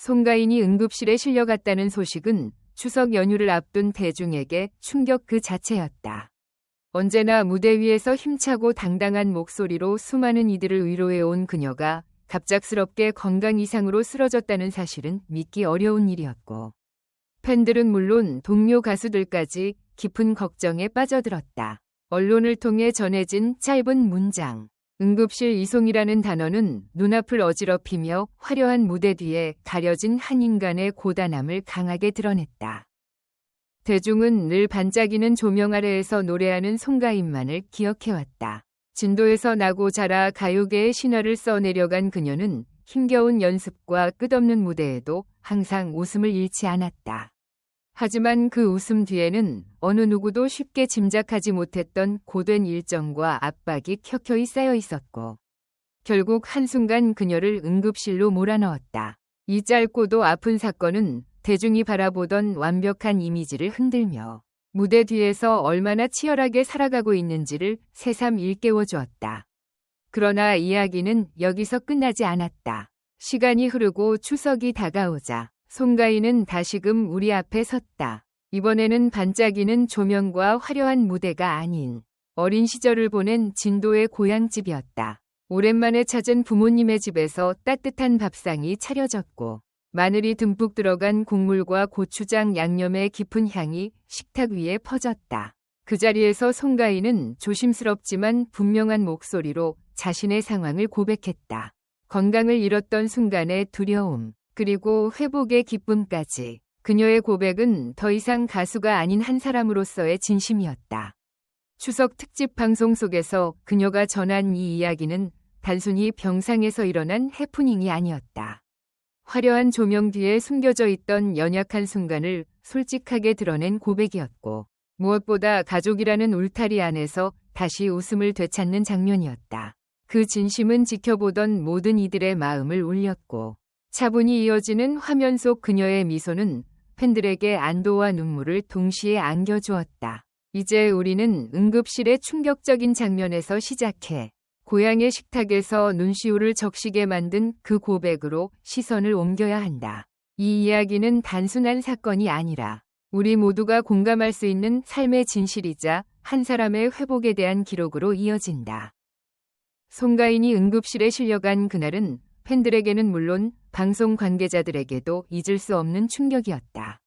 송가인이 응급실에 실려갔다는 소식은 추석 연휴를 앞둔 대중에게 충격 그 자체였다. 언제나 무대 위에서 힘차고 당당한 목소리로 수많은 이들을 위로해온 그녀가 갑작스럽게 건강 이상으로 쓰러졌다는 사실은 믿기 어려운 일이었고 팬들은 물론 동료 가수들까지 깊은 걱정에 빠져들었다. 언론을 통해 전해진 짧은 문장. 응급실 이송이라는 단어는 눈앞을 어지럽히며 화려한 무대 뒤에 가려진 한 인간의 고단함을 강하게 드러냈다. 대중은 늘 반짝이는 조명 아래에서 노래하는 송가인만을 기억해왔다. 진도에서 나고 자라 가요계의 신화를 써내려간 그녀는 힘겨운 연습과 끝없는 무대에도 항상 웃음을 잃지 않았다. 하지만 그 웃음 뒤에는 어느 누구도 쉽게 짐작하지 못했던 고된 일정과 압박이 켜켜이 쌓여 있었고, 결국 한순간 그녀를 응급실로 몰아넣었다. 이 짧고도 아픈 사건은 대중이 바라보던 완벽한 이미지를 흔들며 무대 뒤에서 얼마나 치열하게 살아가고 있는지를 새삼 일깨워 주었다. 그러나 이야기는 여기서 끝나지 않았다. 시간이 흐르고 추석이 다가오자 송가인은 다시금 우리 앞에 섰다. 이번에는 반짝이는 조명과 화려한 무대가 아닌 어린 시절을 보낸 진도의 고향집이었다. 오랜만에 찾은 부모님의 집에서 따뜻한 밥상이 차려졌고 마늘이 듬뿍 들어간 국물과 고추장 양념의 깊은 향이 식탁 위에 퍼졌다. 그 자리에서 송가인은 조심스럽지만 분명한 목소리로 자신의 상황을 고백했다. 건강을 잃었던 순간의 두려움, 그리고 회복의 기쁨까지. 그녀의 고백은 더 이상 가수가 아닌 한 사람으로서의 진심이었다. 추석 특집 방송 속에서 그녀가 전한 이 이야기는 단순히 병상에서 일어난 해프닝이 아니었다. 화려한 조명 뒤에 숨겨져 있던 연약한 순간을 솔직하게 드러낸 고백이었고, 무엇보다 가족이라는 울타리 안에서 다시 웃음을 되찾는 장면이었다. 그 진심은 지켜보던 모든 이들의 마음을 울렸고, 차분히 이어지는 화면 속 그녀의 미소는 팬들에게 안도와 눈물을 동시에 안겨주었다. 이제 우리는 응급실의 충격적인 장면에서 시작해 고향의 식탁에서 눈시울을 적시게 만든 그 고백으로 시선을 옮겨야 한다. 이 이야기는 단순한 사건이 아니라 우리 모두가 공감할 수 있는 삶의 진실이자 한 사람의 회복에 대한 기록으로 이어진다. 송가인이 응급실에 실려간 그날은 팬들에게는 물론 방송 관계자들에게도 잊을 수 없는 충격이었다.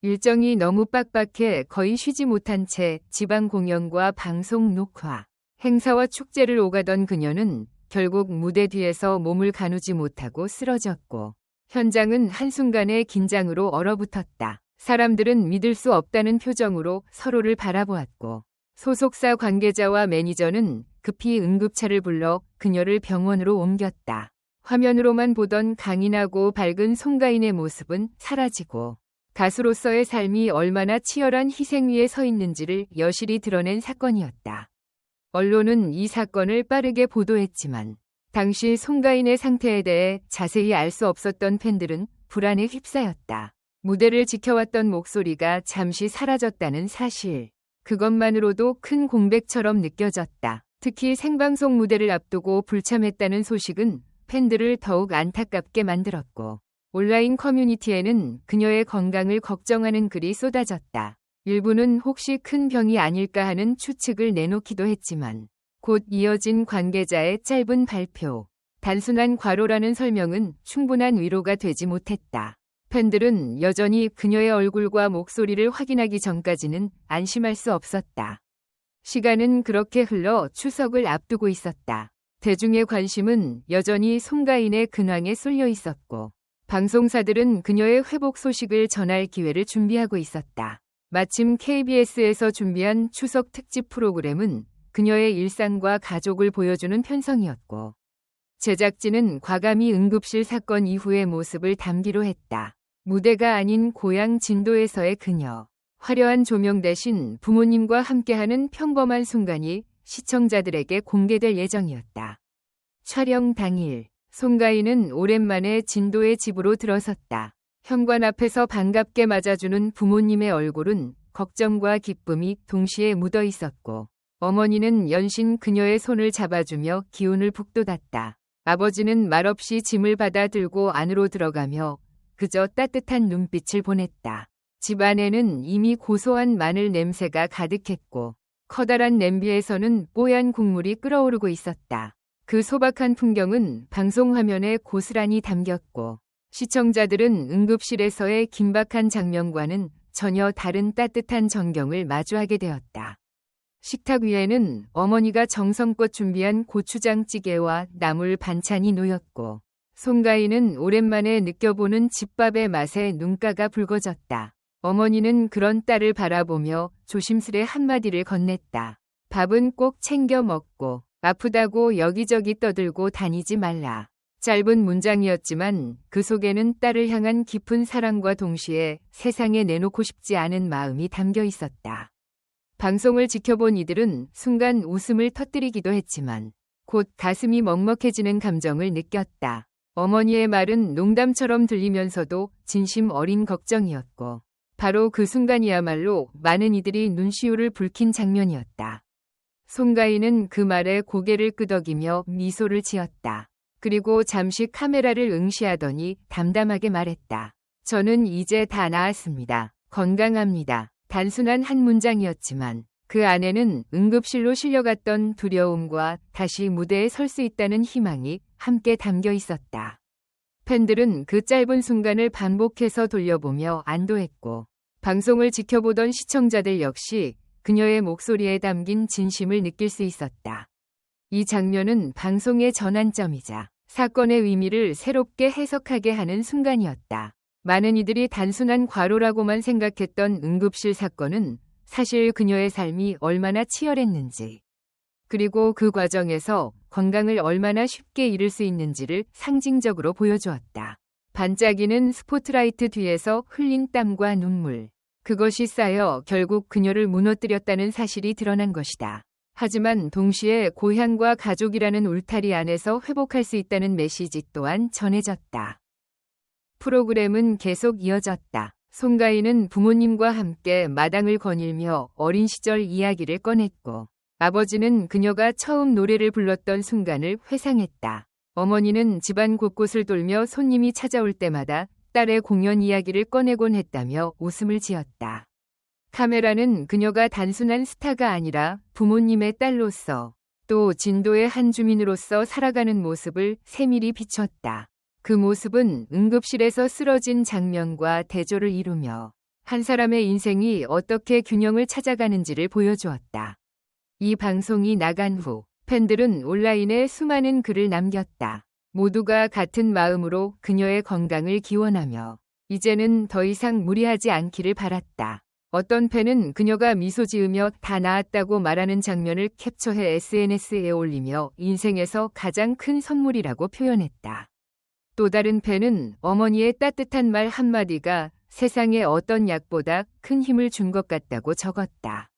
일정이 너무 빡빡해 거의 쉬지 못한 채 지방 공연과 방송 녹화, 행사와 축제를 오가던 그녀는 결국 무대 뒤에서 몸을 가누지 못하고 쓰러졌고 현장은 한순간에 긴장으로 얼어붙었다. 사람들은 믿을 수 없다는 표정으로 서로를 바라보았고 소속사 관계자와 매니저는 급히 응급차를 불러 그녀를 병원으로 옮겼다. 화면으로만 보던 강인하고 밝은 송가인의 모습은 사라지고 가수로서의 삶이 얼마나 치열한 희생 위에 서 있는지를 여실히 드러낸 사건이었다. 언론은 이 사건을 빠르게 보도했지만 당시 송가인의 상태에 대해 자세히 알 수 없었던 팬들은 불안에 휩싸였다. 무대를 지켜왔던 목소리가 잠시 사라졌다는 사실. 그것만으로도 큰 공백처럼 느껴졌다. 특히 생방송 무대를 앞두고 불참했다는 소식은 팬들을 더욱 안타깝게 만들었고 온라인 커뮤니티에는 그녀의 건강을 걱정하는 글이 쏟아졌다. 일부는 혹시 큰 병이 아닐까 하는 추측을 내놓기도 했지만 곧 이어진 관계자의 짧은 발표, 단순한 과로라는 설명은 충분한 위로가 되지 못했다. 팬들은 여전히 그녀의 얼굴과 목소리를 확인하기 전까지는 안심할 수 없었다. 시간은 그렇게 흘러 추석을 앞두고 있었다. 대중의 관심은 여전히 송가인의 근황에 쏠려 있었고 방송사들은 그녀의 회복 소식을 전할 기회를 준비하고 있었다. 마침 KBS에서 준비한 추석 특집 프로그램은 그녀의 일상과 가족을 보여주는 편성이었고 제작진은 과감히 응급실 사건 이후의 모습을 담기로 했다. 무대가 아닌 고향 진도에서의 그녀. 화려한 조명 대신 부모님과 함께하는 평범한 순간이 시청자들에게 공개될 예정이었다. 촬영 당일, 송가인은 오랜만에 진도의 집으로 들어섰다. 현관 앞에서 반갑게 맞아주는 부모님의 얼굴은 걱정과 기쁨이 동시에 묻어 있었고, 어머니는 연신 그녀의 손을 잡아주며 기운을 북돋았다. 아버지는 말없이 짐을 받아 들고 안으로 들어가며 그저 따뜻한 눈빛을 보냈다. 집 안에는 이미 고소한 마늘 냄새가 가득했고 커다란 냄비에서는 뽀얀 국물이 끓어오르고 있었다. 그 소박한 풍경은 방송 화면에 고스란히 담겼고 시청자들은 응급실에서의 긴박한 장면과는 전혀 다른 따뜻한 전경을 마주하게 되었다. 식탁 위에는 어머니가 정성껏 준비한 고추장찌개와 나물 반찬이 놓였고 송가인은 오랜만에 느껴보는 집밥의 맛에 눈가가 붉어졌다. 어머니는 그런 딸을 바라보며 조심스레 한마디를 건넸다. 밥은 꼭 챙겨 먹고 아프다고 여기저기 떠들고 다니지 말라. 짧은 문장이었지만 그 속에는 딸을 향한 깊은 사랑과 동시에 세상에 내놓고 싶지 않은 마음이 담겨 있었다. 방송을 지켜본 이들은 순간 웃음을 터뜨리기도 했지만 곧 가슴이 먹먹해지는 감정을 느꼈다. 어머니의 말은 농담처럼 들리면서도 진심 어린 걱정이었고 바로 그 순간이야말로 많은 이들이 눈시울을 붉힌 장면이었다. 송가인은 그 말에 고개를 끄덕이며 미소를 지었다. 그리고 잠시 카메라를 응시하더니 담담하게 말했다. 저는 이제 다 나았습니다. 건강합니다. 단순한 한 문장이었지만 그 안에는 응급실로 실려갔던 두려움과 다시 무대에 설 수 있다는 희망이 함께 담겨 있었다. 팬들은 그 짧은 순간을 반복해서 돌려보며 안도했고 방송을 지켜보던 시청자들 역시 그녀의 목소리에 담긴 진심을 느낄 수 있었다. 이 장면은 방송의 전환점이자 사건의 의미를 새롭게 해석하게 하는 순간이었다. 많은 이들이 단순한 과로라고만 생각했던 응급실 사건은 사실 그녀의 삶이 얼마나 치열했는지, 그리고 그 과정에서 건강을 얼마나 쉽게 잃을 수 있는지를 상징적으로 보여주었다. 반짝이는 스포트라이트 뒤에서 흘린 땀과 눈물. 그것이 쌓여 결국 그녀를 무너뜨렸다는 사실이 드러난 것이다. 하지만 동시에 고향과 가족이라는 울타리 안에서 회복할 수 있다는 메시지 또한 전해졌다. 프로그램은 계속 이어졌다. 송가인은 부모님과 함께 마당을 거닐며 어린 시절 이야기를 꺼냈고 아버지는 그녀가 처음 노래를 불렀던 순간을 회상했다. 어머니는 집안 곳곳을 돌며 손님이 찾아올 때마다 딸의 공연 이야기를 꺼내곤 했다며 웃음을 지었다. 카메라는 그녀가 단순한 스타가 아니라 부모님의 딸로서 또 진도의 한 주민으로서 살아가는 모습을 세밀히 비췄다. 그 모습은 응급실에서 쓰러진 장면과 대조를 이루며 한 사람의 인생이 어떻게 균형을 찾아가는지를 보여주었다. 이 방송이 나간 후 팬들은 온라인에 수많은 글을 남겼다. 모두가 같은 마음으로 그녀의 건강을 기원하며 이제는 더 이상 무리하지 않기를 바랐다. 어떤 팬은 그녀가 미소 지으며 다 나았다고 말하는 장면을 캡처해 SNS에 올리며 인생에서 가장 큰 선물이라고 표현했다. 또 다른 팬은 어머니의 따뜻한 말 한마디가 세상에 어떤 약보다 큰 힘을 준 것 같다고 적었다.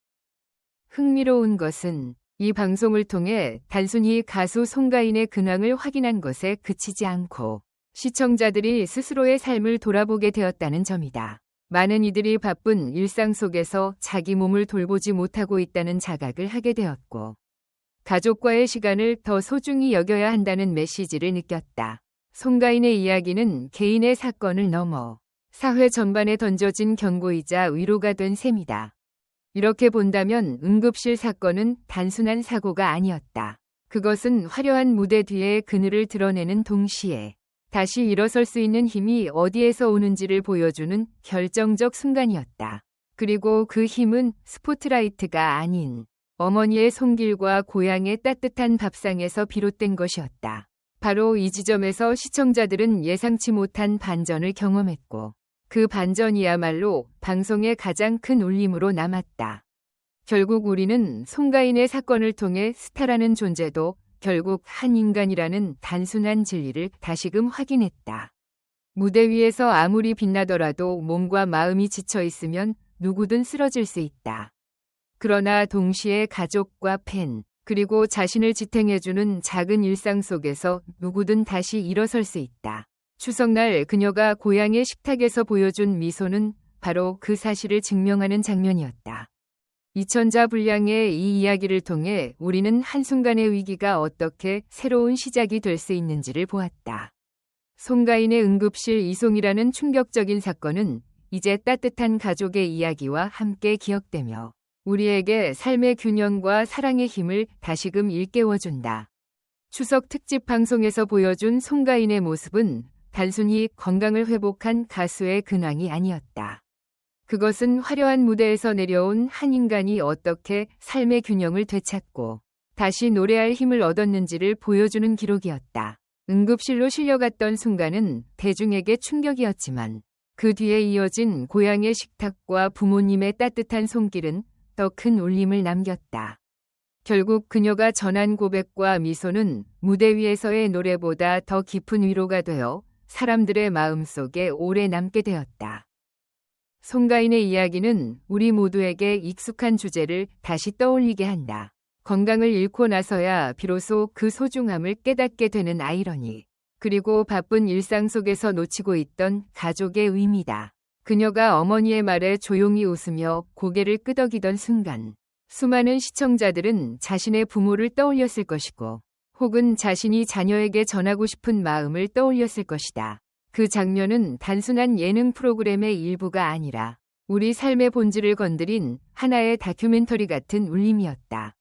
흥미로운 것은 이 방송을 통해 단순히 가수 송가인의 근황을 확인한 것에 그치지 않고 시청자들이 스스로의 삶을 돌아보게 되었다는 점이다. 많은 이들이 바쁜 일상 속에서 자기 몸을 돌보지 못하고 있다는 자각을 하게 되었고 가족과의 시간을 더 소중히 여겨야 한다는 메시지를 느꼈다. 송가인의 이야기는 개인의 사건을 넘어 사회 전반에 던져진 경고이자 위로가 된 셈이다. 이렇게 본다면 응급실 사건은 단순한 사고가 아니었다. 그것은 화려한 무대 뒤에 그늘을 드러내는 동시에 다시 일어설 수 있는 힘이 어디에서 오는지를 보여주는 결정적 순간이었다. 그리고 그 힘은 스포트라이트가 아닌 어머니의 손길과 고향의 따뜻한 밥상에서 비롯된 것이었다. 바로 이 지점에서 시청자들은 예상치 못한 반전을 경험했고 그 반전이야말로 방송의 가장 큰 울림으로 남았다. 결국 우리는 송가인의 사건을 통해 스타라는 존재도 결국 한 인간이라는 단순한 진리를 다시금 확인했다. 무대 위에서 아무리 빛나더라도 몸과 마음이 지쳐 있으면 누구든 쓰러질 수 있다. 그러나 동시에 가족과 팬, 그리고 자신을 지탱해주는 작은 일상 속에서 누구든 다시 일어설 수 있다. 추석날 그녀가 고향의 식탁에서 보여준 미소는 바로 그 사실을 증명하는 장면이었다. 이천자불량의 이 이야기를 통해 우리는 한순간의 위기가 어떻게 새로운 시작이 될 수 있는지를 보았다. 송가인의 응급실 이송이라는 충격적인 사건은 이제 따뜻한 가족의 이야기와 함께 기억되며 우리에게 삶의 균형과 사랑의 힘을 다시금 일깨워준다. 추석 특집 방송에서 보여준 송가인의 모습은 단순히 건강을 회복한 가수의 근황이 아니었다. 그것은 화려한 무대에서 내려온 한 인간이 어떻게 삶의 균형을 되찾고 다시 노래할 힘을 얻었는지를 보여주는 기록이었다. 응급실로 실려갔던 순간은 대중에게 충격이었지만 그 뒤에 이어진 고향의 식탁과 부모님의 따뜻한 손길은 더 큰 울림을 남겼다. 결국 그녀가 전한 고백과 미소는 무대 위에서의 노래보다 더 깊은 위로가 되어 사람들의 마음 속에 오래 남게 되었다. 송가인의 이야기는 우리 모두에게 익숙한 주제를 다시 떠올리게 한다. 건강을 잃고 나서야 비로소 그 소중함을 깨닫게 되는 아이러니. 그리고 바쁜 일상 속에서 놓치고 있던 가족의 의미다. 그녀가 어머니의 말에 조용히 웃으며 고개를 끄덕이던 순간 수많은 시청자들은 자신의 부모를 떠올렸을 것이고 혹은 자신이 자녀에게 전하고 싶은 마음을 떠올렸을 것이다. 그 장면은 단순한 예능 프로그램의 일부가 아니라 우리 삶의 본질을 건드린 하나의 다큐멘터리 같은 울림이었다.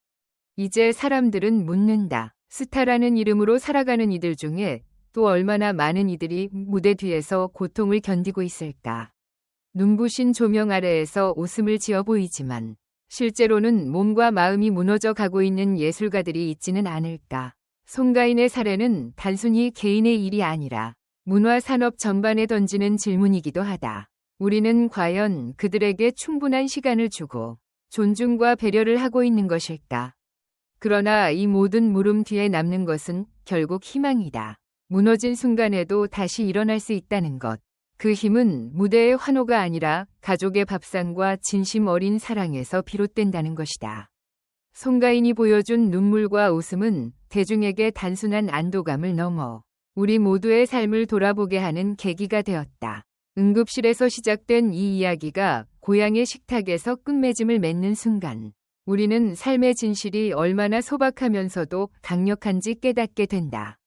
이제 사람들은 묻는다. 스타라는 이름으로 살아가는 이들 중에 또 얼마나 많은 이들이 무대 뒤에서 고통을 견디고 있을까. 눈부신 조명 아래에서 웃음을 지어 보이지만 실제로는 몸과 마음이 무너져 가고 있는 예술가들이 있지는 않을까. 송가인의 사례는 단순히 개인의 일이 아니라 문화 산업 전반에 던지는 질문이기도 하다. 우리는 과연 그들에게 충분한 시간을 주고 존중과 배려를 하고 있는 것일까? 그러나 이 모든 물음 뒤에 남는 것은 결국 희망이다. 무너진 순간에도 다시 일어날 수 있다는 것. 그 힘은 무대의 환호가 아니라 가족의 밥상과 진심 어린 사랑에서 비롯된다는 것이다. 송가인이 보여준 눈물과 웃음은 대중에게 단순한 안도감을 넘어 우리 모두의 삶을 돌아보게 하는 계기가 되었다. 응급실에서 시작된 이 이야기가 고향의 식탁에서 끝맺음을 맺는 순간 우리는 삶의 진실이 얼마나 소박하면서도 강력한지 깨닫게 된다.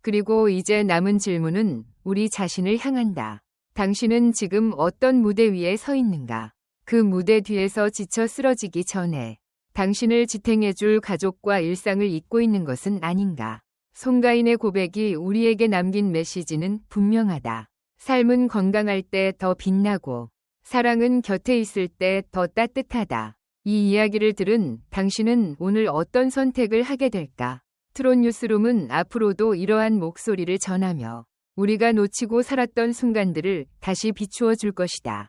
그리고 이제 남은 질문은 우리 자신을 향한다. 당신은 지금 어떤 무대 위에 서 있는가? 그 무대 뒤에서 지쳐 쓰러지기 전에 당신을 지탱해줄 가족과 일상을 잊고 있는 것은 아닌가? 송가인의 고백이 우리에게 남긴 메시지는 분명하다. 삶은 건강할 때 더 빛나고 사랑은 곁에 있을 때 더 따뜻하다. 이 이야기를 들은 당신은 오늘 어떤 선택을 하게 될까? 트론 뉴스룸은 앞으로도 이러한 목소리를 전하며 우리가 놓치고 살았던 순간들을 다시 비추어 줄 것이다.